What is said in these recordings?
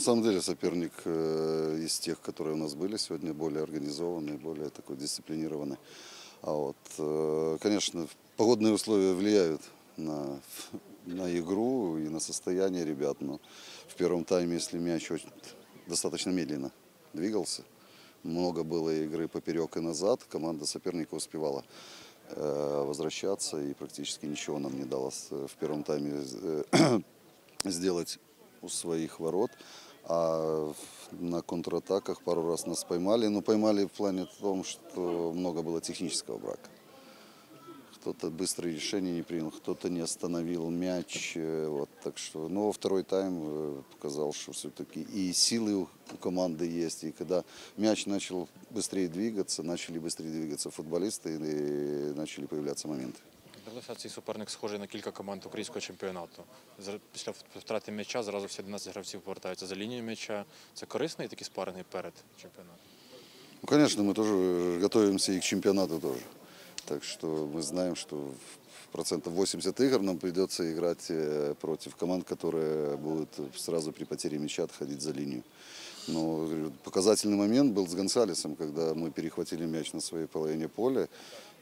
самом деле соперник э, из тех, которые у нас были сегодня, более организованный, более такой дисциплинированный. А вот, э, конечно, погодные условия влияют на, на игру и на состояние ребят, но в первом тайме, если мяч очень, достаточно медленно двигался, много было игры поперек и назад, команда соперника успевала э, возвращаться и практически ничего нам не дало в первом тайме сделать у своих ворот. А на контратаках пару раз нас поймали. Но поймали в плане том, что много было технического брака. Кто-то быстрые решения не принял, кто-то не остановил мяч. э, Вот, так что, но второй тайм э, показал, что все-таки и силы у у команды есть. И когда мяч начал быстрее двигаться, начали быстрее двигаться футболисты и начали появляться моменты. Дивився, цей суперник схожий на кілька команд українського чемпіонату. Зра- Після втрати м'яча зразу всі 11 гравців повертаються за лінію м'яча. Це корисний такий спаринг перед чемпіонатом. Ну, конечно, мы тоже э, готовимся и к чемпионату тоже. Так что мы знаем, что в процентов 80 игр нам придется играть э, против команд, которые будут сразу при потере мяча отходить за линию. Но показательный момент был с Гонсалесом, когда мы перехватили мяч на своей половине поля,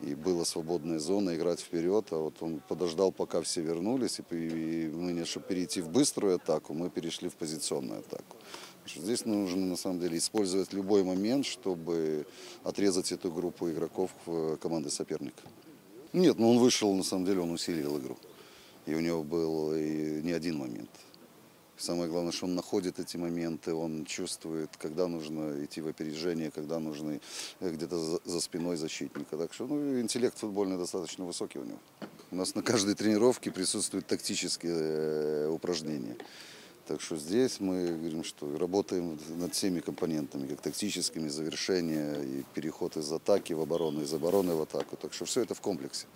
и была свободная зона играть вперед, а вот он подождал, пока все вернулись, и, мы, не чтобы перейти в быструю атаку, мы перешли в позиционную атаку. Здесь нужно на самом деле использовать любой момент, чтобы отрезать эту группу игроков э, команды соперника. Нет, ну он вышел, на самом деле, он усилил игру. И у него был и не один момент. Самое главное, что он находит эти моменты, он чувствует, когда нужно идти в опережение, когда нужно э, где-то за, за спиной защитника. Так что ну, интеллект футбольный достаточно высокий у него. У нас на каждой тренировке присутствуют тактические э, упражнения. Так что здесь мы говорим, что работаем над всеми компонентами, как тактическими, завершения и переход из атаки в оборону, из обороны в атаку. Так что все это в комплексе.